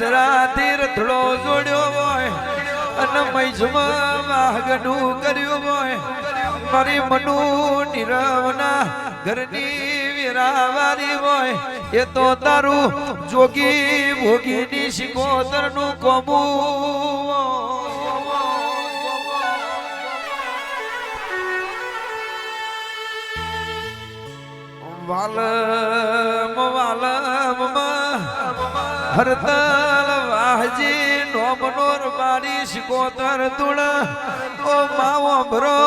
સાજરા તીરથડો જોડ્યો હોય અને મૈજમાં વાઘનું કર્યું હોય. મારી મનુ નીરવના ઘરની વેરાવારી હોય. એ તો તારું જોગી ભોગીની શિકોતરનું કોમું વાલમ હરતલ વાહજી નોમનોર મારી શિકોતર તુણ ઓ માવો ભરો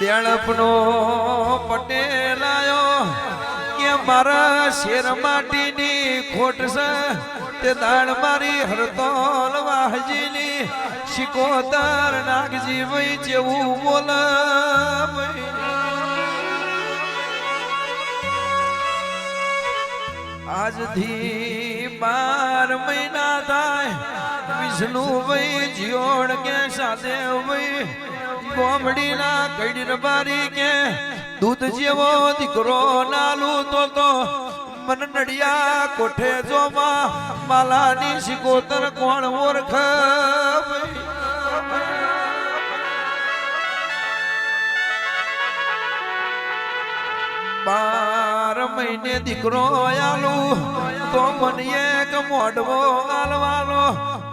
દેળપનો પટેલ આયો કે મારા શેર માટીની ખોટ છે. તે દાળ મારી હરતોલ વાહજીની શિકોતર નાગજી વૈ જેવું બોલ. આજથી બાર મહિના થાય. વિષ્ણુ ભાઈ જીઓડ કે સાથે વઈ કોમડીના કડીર બારી કે દૂધ જેવો દીકરો નાલું તો તો મન નડિયા કોઠે જોમાં માલાની શિકોતર કોણ ઓળખ? બાર મહિને દીકરો આલુ તો મને એક મોઢવો આલવાલો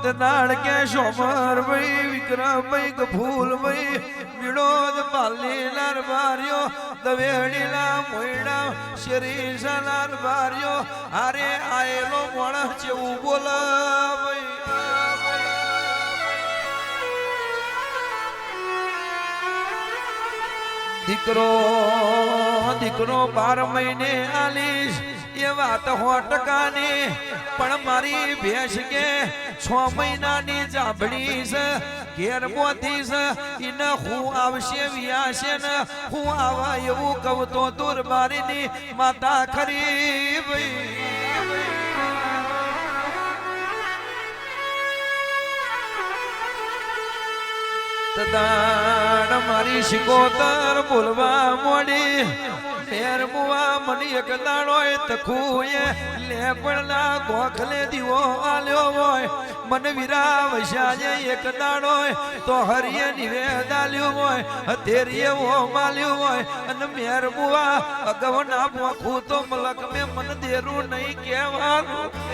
તે દાડ કે સોમર ભાઈ વિક્રમ ભાઈ ફૂલ ભાઈ વિનોદ પાલી લાર બાર્યો દવેડીલા મોયડા શરીર લાર બાર્યો હારે આયેલો માણસ જેવું બોલ દીકરો દીકરો બાર મહિને આલીશ. એ વાત હો ટકાની, પણ મારી ભેંસ કે છ મહિનાની જાંભળી છે, ઘેર મોતી છે. હું આવશે, વ્યાશે ને હું આવા એવું કહું તો દૂર મારીની માતા ખરી ભાઈ. દાડ મારી શિકોતર બોલવા મોડી. ફેર બુવા મની એક દાડો તખુએ. લેપણના ગોખલે દીવો આલ્યો હોય. મન વિરા વૈશાજે એક દાડો તો હરિય નિવેદ આલ્યું હોય. હતેરીએ વો માલ્યું હોય. અને મેર બુવા અગવના ભોખું તો મલક મેં મન દેરું નહીં કહેવાનું.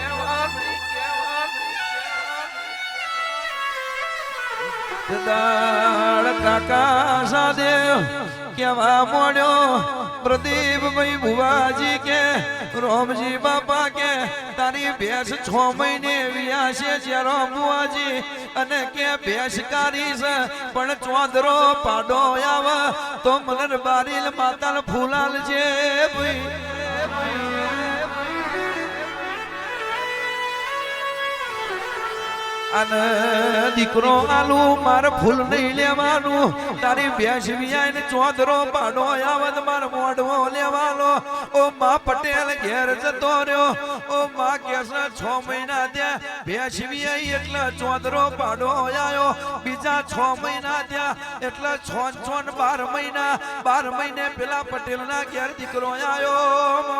દાળ કાકા સાથે કેવા મોડ્યો પ્રદીપભાઈ ભુવાજી કે, રોમજી બાપા કે, તારી ભેંસ છ મહિને વ્યાસે છે બુવાજી અને કે ભેંસ કારી છે, પણ ચોદરો પાડો આવે, તો મલન બારીલ માતાલ ફૂલાલ છે અને દીકરો આલુ મારે ફૂલ નહીં લેવાનું. તારી ભેંસ વિયાઈને ચોદરો પાડો આવત મારે મોઢવો લેવાનો. ઓ મા પટેલ ઘેર જતો રહ્યો. ઓ મા કેસ છ મહિના ત્યાં ભેંસ વિયાઈ એટલે ચોદરો પાડો આવ્યો બીજા છ મહિના ત્યાં એટલે છ છ બાર મહિના. બાર મહિને પેલા પટેલના ઘેર દીકરો આવ્યો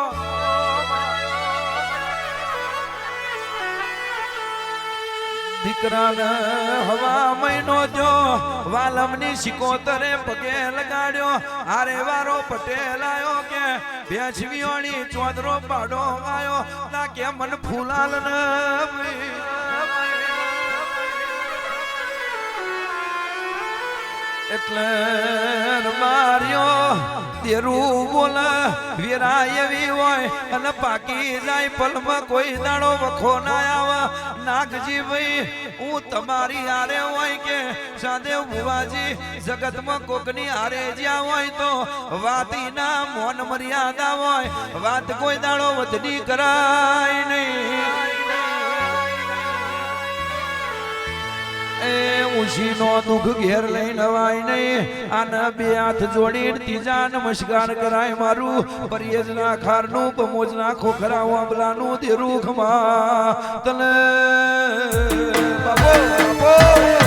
દીકરાને હવા મહિનો જો વાલમની સિકોતરે પગે લગાડ્યો. હારે વારો પટેલ આવ્યો કે વિયોણી ચોદરો પાડો આવ્યો ના કે, મન ફૂલાલ ને એટલે માર્યો. તેરું બોલે વીરા એવી હોય, અને પાકી જાય પલમાં કોઈ દાડો વખો ના આવે. નાગજી ભાઈ, હું તમારી હારે હોય કે સાદેવ બુવાજી જગતમાં કોકની હારે જ્યાં હોય તો વાતીના મોન મર્યાદા હોય. વાત કોઈ દાડો વધની કરાય નહીં. એ ઉશીનો દુઃખ ઘેર લઈ નવાય નહીં આને બે હાથ જોડીને ત્રીજા નમસ્કાર કરાય મારું. પરિયજના ખારનું પમોજના ખોખરા વાંબલાનું દેરુખમાં તને બાબો બાબો બાબો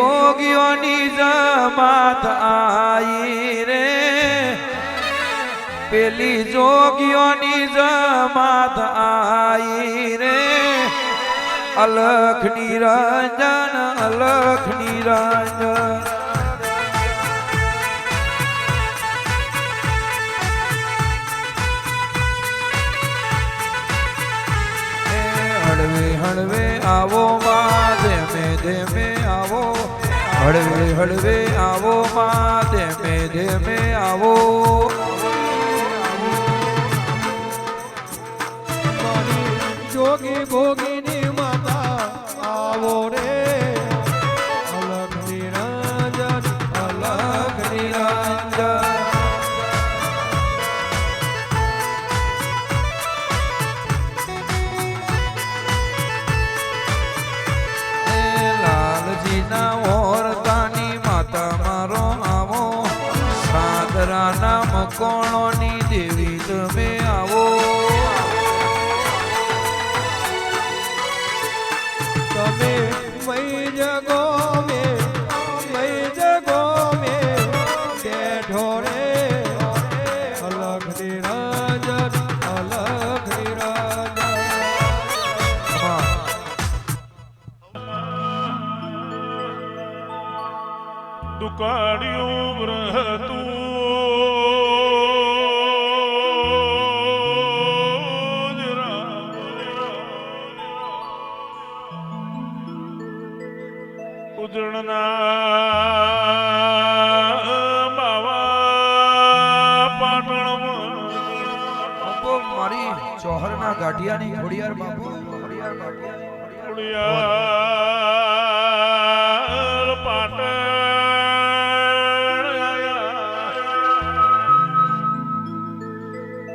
જોગીઓની જમાત આઈ રે. પેલી જોગીઓની જમાત આઈ રે. અલખ નિરંજન અલખ નિરંજન. હણવે હળવે આવો માં ધેમે ધેમે હળવે હળવે આવો માં ધેમે ધેમે આવો. જોગી ભોગીની જગો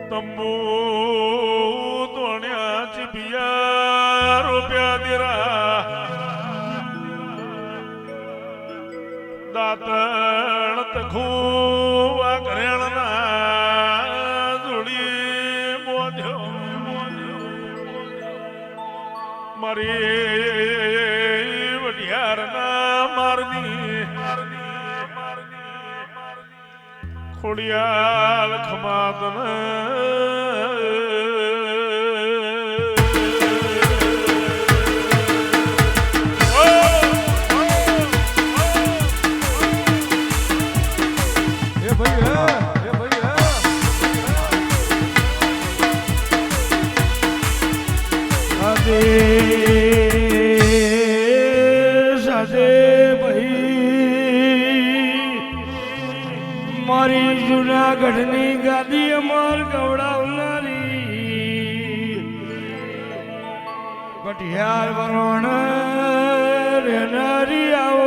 તંબુ તોણ્યા ચીપિયા રૂપિયા દીરા. દાતણ તખુવા કરેણના જોડી મોધ્યો મારી ખોડિયાલ ખમાતન મારી જુનાગઢની ગાદી અમાર ગવડાવનારી. પટિયાર વરોણ રહેનારી આવો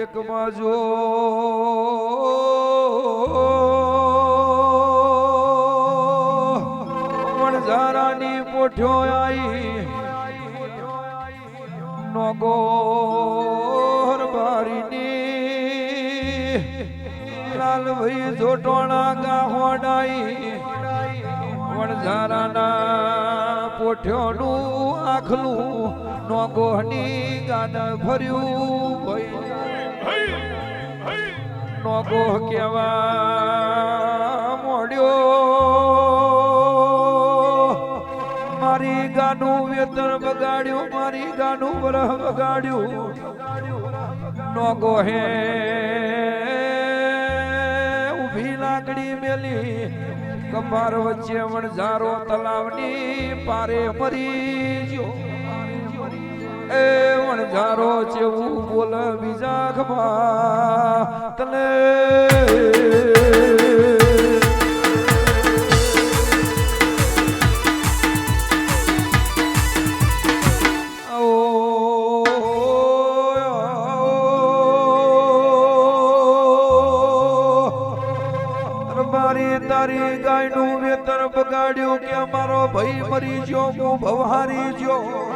એક બાજુ. વણઝારાની પોઠ્યો આઈ. નોગોર બારીની. લાલભાઈ જોટોણા ગાહોડાઈ. વણઝારાના પોઠ્યોનું આખલું નોગોહની ગાન ભર્યું ભાઈ. નોગોહ કેવા મોડ્યો. મારી ગાનું વેતન બગાડ્યું મારી ગાનું વરહ બગાડ્યું નોગો હે. ઊભી લાકડી મેલી, કપાર વચ્ચે વણઝારો તલાવની પારે મરી ગયો એ વણઝારો જેવું બોલ બીજા ખબા તને તારી ગાયનું વેતર બગાડ્યું કે મારો ભાઈ મરી ગયો, હું ભવહારી ગયો.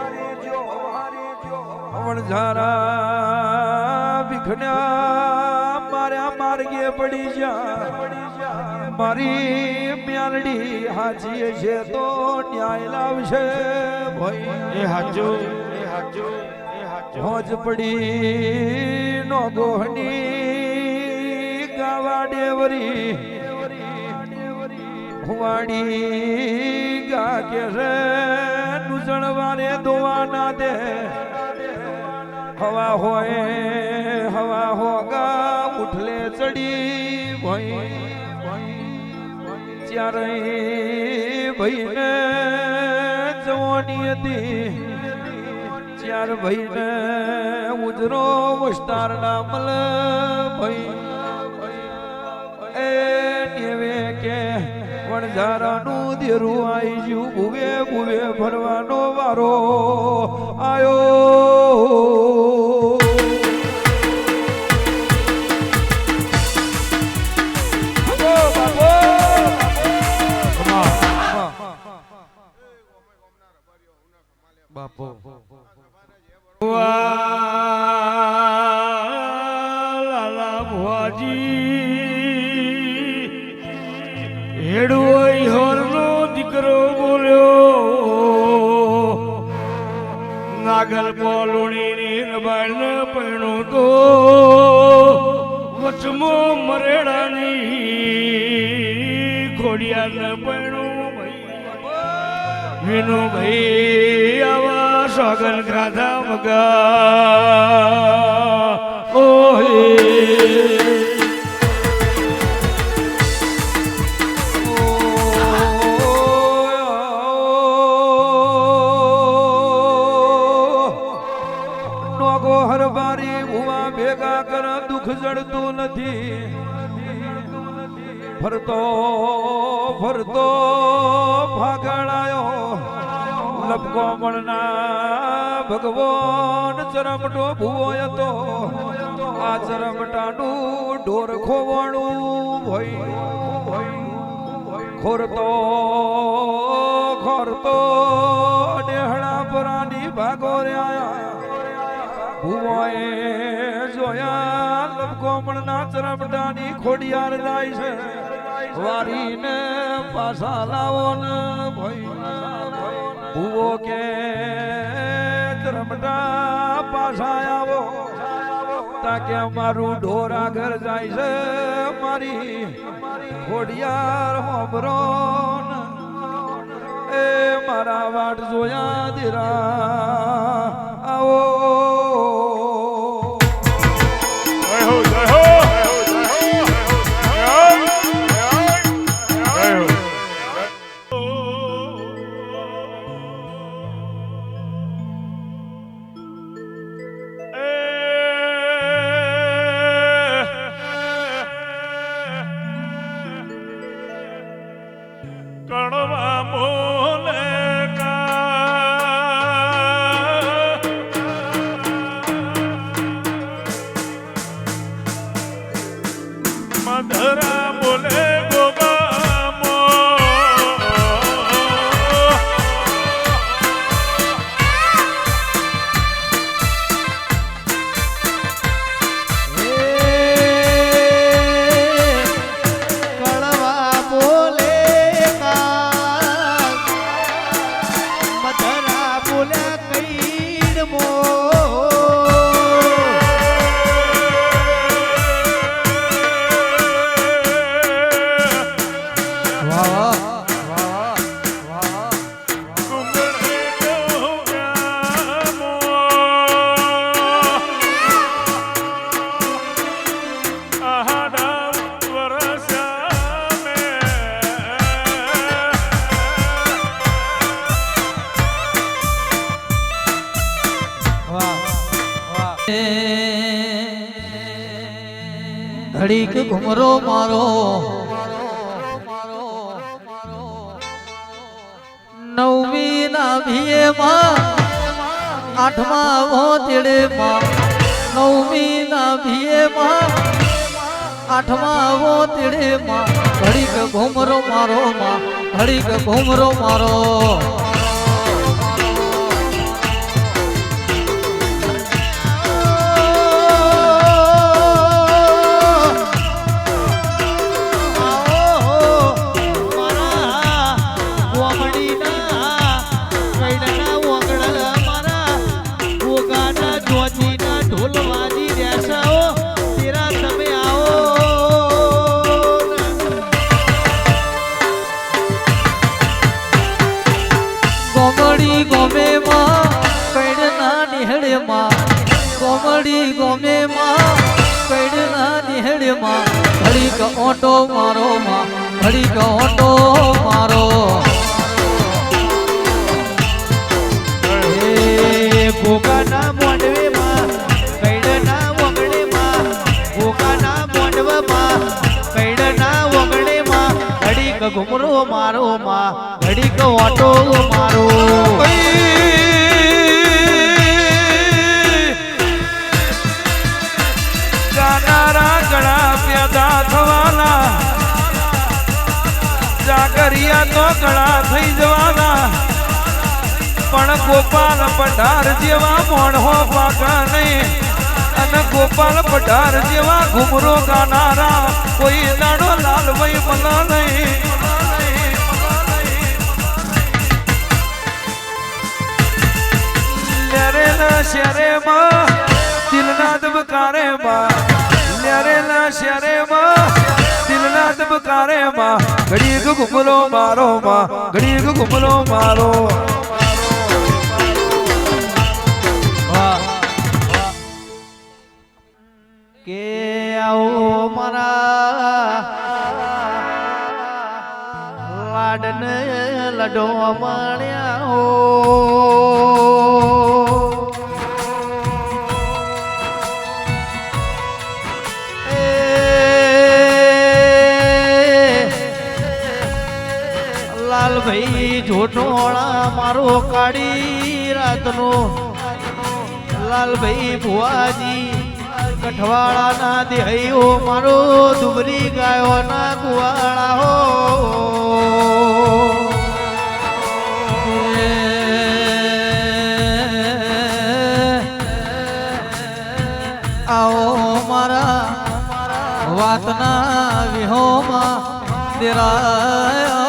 વણઝારા વિઘ્ન્યા માર્યા માર્ગે પડી જા. મારી મ્યાલડી હાજી છે તો ન્યાય લાવશે ભાઈ. એ હાજો એ હાજો એ હાજો હોજ પડી નો ગોહની ગાવા ડેવરી. હુવાડી ગા કે રે નુજણવારે દોવા ના દે. હવા હોય, હવા હોગા ઉઠલે ચડી ભઈ ચારે ભઈને જવાની હતી. ચાર ભઈને ઉજરો મુસ્તાર ના મલ ભઈ એ નેવે કે વણઝારાનું દેરું આવી જ્યું ભૂવે ભૂવે ભરવાનો વારો આયો. લાલા ભુવાજી હેડું હોરનો દીકરો બોલ્યો. નાગલ પોલુણીની રબાણ પૈણું તો વચમો મરેડાની ખોડિયાર પૈણું. ભાઈ વિનુ ભાઈ સોગન ગ્રાધા મગા ઓહે જડતું નથી. ફરતો ફરતો ફાગણાયો લપકો મળના ભગવાન ચરમટો ભૂવો હતો આ ચરમટાનું ઢોર ખોવાણું ભય. ખોરતો ખોરતો ડેહડા પરાની ભાગો રહ્યા. ભૂવાએ જોયા જોયા લપકોમણના ચરમટાની ખોડિયાર જાય છે. વારીને પાછા લાવો ને ભાઈ ભુવો કે રમટા પાછા આવો, તાકે મારું ઢોરા ઘર જાય છે મારી ખોડિયાર હોબરો એ મારા વાટ જોયા દીરા. આવો ಕಣವಾ ઘુમરો મારો. નવમી ના ભીએમાં આઠમા વોતેડે માં. નવમી ના ભીએમાં આઠમા વોતેડે માં. ઘડીક ઘુમરો મારો માં, ઘડીક ઘુમરો મારો. ઓટો મારો ઘડીક ઓટો મારો. ગોગાના મોંડવેમાં કૈડના વગડેમાં ગોગાના મોંડવામાં કૈડના વગડેમાં ઘડીક ઘુમરો મારો માં ઘડીક ઓટો મારો. ગાનારા ગળા પેદા થવાના. જાગરિયા તો ગળા થઈ જવાના. પણ ગોપાલ પઢાર જેવા મોણહો પાકા નહીં અને ગોપાલ પઢાર જેવા ઘુમરો ગાનારા. કોઈ દાડો લાલભાઈ મલા નહીં શરે માં દિલના દબકારે માં લ્યારે ના શરે માં, દિલના દબકારે માં, ઘડી ઘુમરો મારો માં, ઘડી ઘુમરો મારો કે આવો મારા લાડને લડો માણ્યા મારો કાળી રાતનો. લાલભાઈ ભુવાજી કઠવાળાના દેહૈયો મારો દુબરી ગાયોના કુવાળા હો. આવો મારા વાતના વિહોમાં દેરાયો.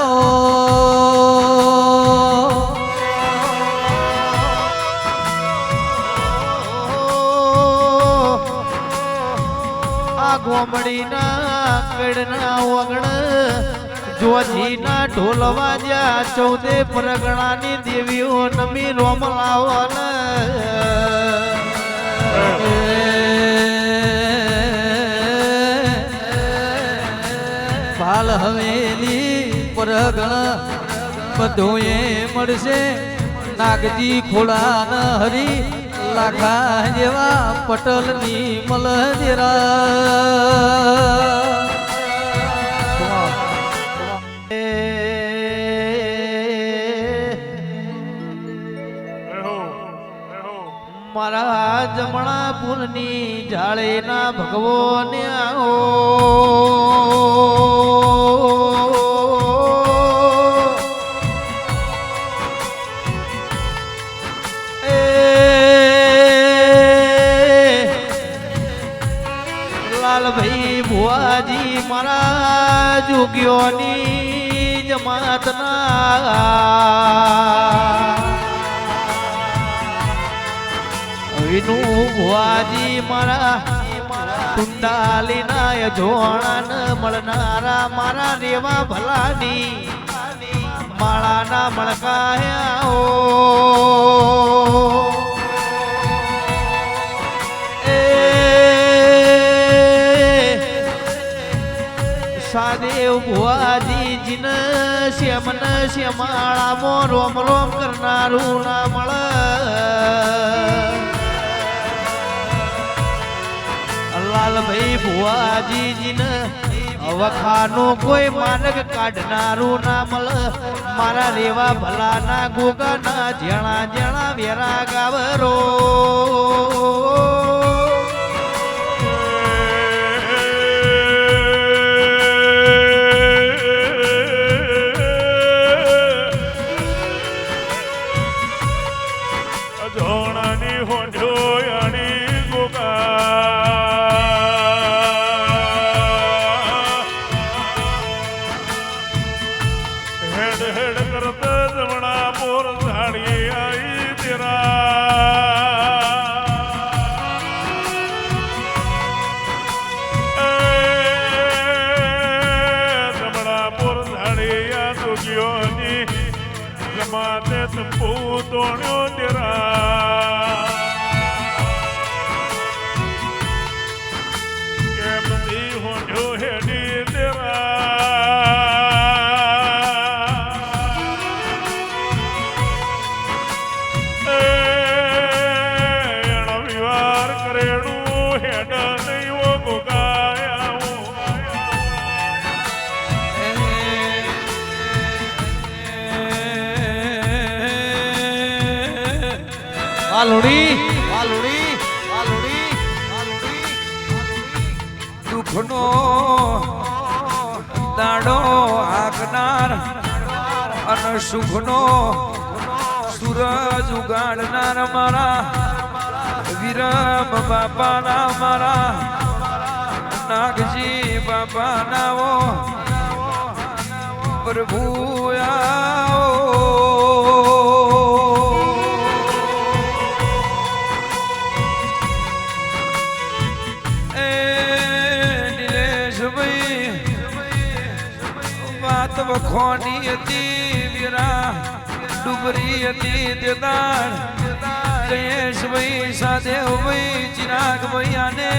ગોમડીના કડના વગણ જોજીના ઢોલ વાજ્યા, ચૌદે પરગણાની દેવીઓ નમી રોમલાવન ભાલ હવેલી પરગણ બધું એ મળશે. નાગજી ખોડા ન હરી લાખા જેવા પટલની મલજરા. મારા જમણા પુરની જાળેના ભગવો આવો. લાલભાઈ ભુવાજી મારા જોગ્યોની જમાતના વિનુ ભુવાજી મારા કુંડાલીના યજોણાન મળનારા મારા રેવા ભલાની માળાના મણકાયા સાદેવ ભુવાજી જીન શ્યામન શ્યામાળામાં રોમ રોમ કરનારું ના મળ લાલભાઈ ભુવાજીજીને વખાનું કોઈ માર્ગ કાઢનારું ના મળ મારા રેવા ભલાના ગોગાના જણા જણા વેરા ગાવરો. વાલુડી. વાલુડી વાલુડી વાલુડી દુખનો દાડો આગનાર અને સુખનો સૂરજ ઉગાડનાર મારા વિરમ બાપાના મારા નાગજી બાપાના ઓ પ્રભુ એ વખોની હતી વિરા ડુબરી હતી દેદાર. જયેશભાઈ સાદેવભાઈ ચિરાગ ભૈયાને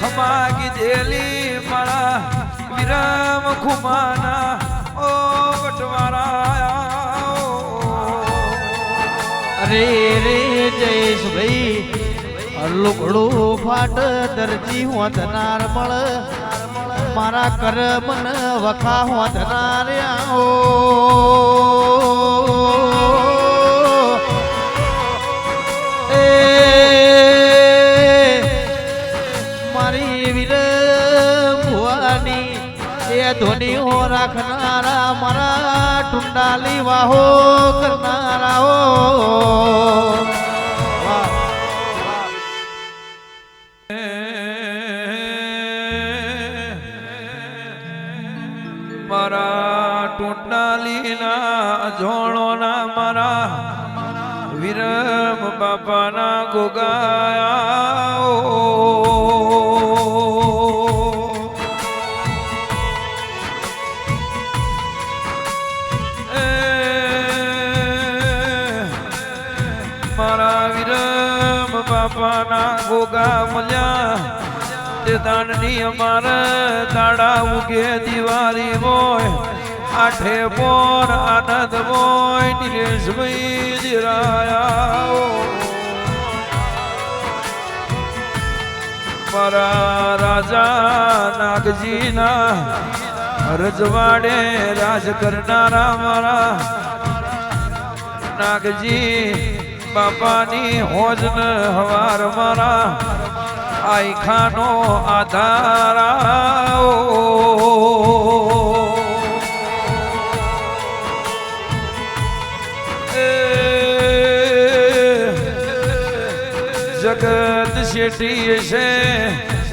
ખમા કીધેલી મારા વિરામ ખુમાના, ઓ બટવારા રે રે જયેશભાઈ લુગડું ફાટ દરજી હોતનાર મળ. મારા કરમન વખા હોતનાર આવો એ મારી વીર ભુવાની, એ ધોની હો રાખનારા મારા ટુંડાલી વાહો કરનારા હો વિરમ ગુગાયા મારા વિરમ બાપાના ગોગા મળ્યા. તે દાનની અમારે દાડા ઉગે દિવાળી હોય. આઠે પોર આનંદ હોય, નિલેશભાઈ દિરાયા મારા રાજા નાગજીના રજવાડે રાજ કરનારા મારા નાગજી, બાપાની હોજ ને હવાર મારા આઈખાનો આધારા જગત શેઠી છે,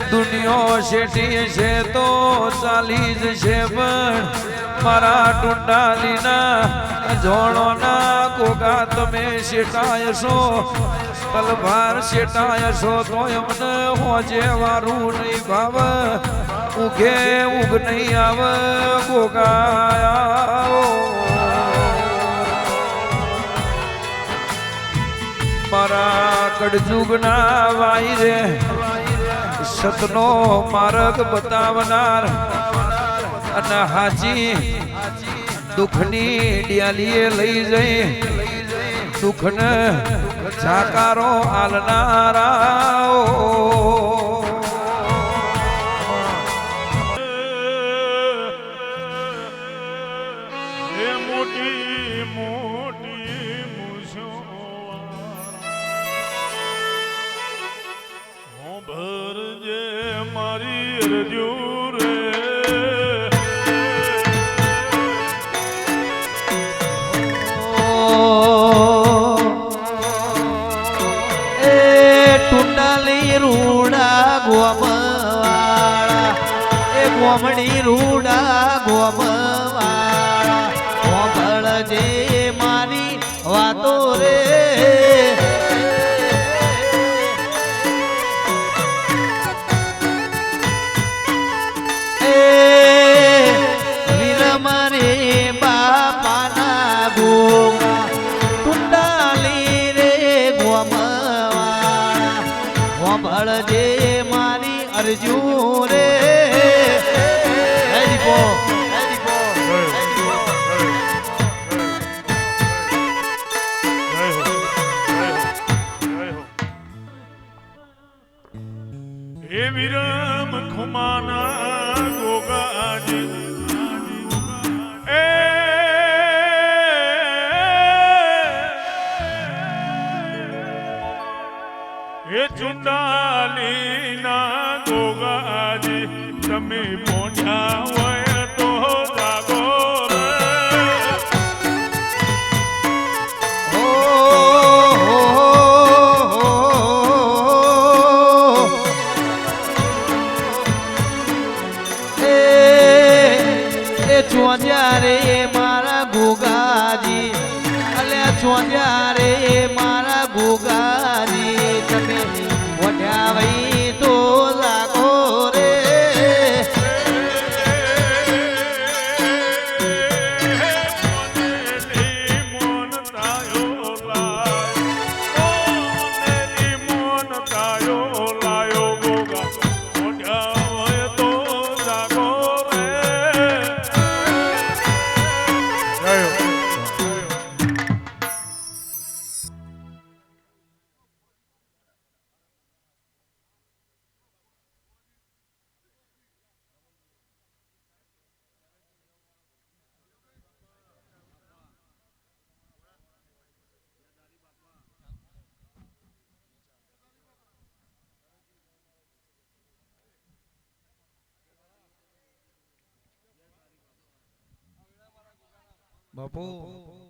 દુનિયો શેઠી છે તો ચાલી જ છે પણ મારા ટુંડાલીના જોણોના કોગા તમે શેઠાય છો તલભાર શેઠાય છો તો એમને હોજે વારું નહીં ભાવ ઉઘે ઉગ નહીં આવે ગોગાયા મારા કડજુગના વાઈ રે. સતનો માર્ગ બતાવનાર. અને હાજી દુઃખની ડિયાલીએ લઈ જઈ. દુઃખને જાકારો આલનારા એ ગોમડી રૂડા ગોમવાળા હે ચુંડાલીના ગોગાજી તમે પોણ્યા હોય બાપુ.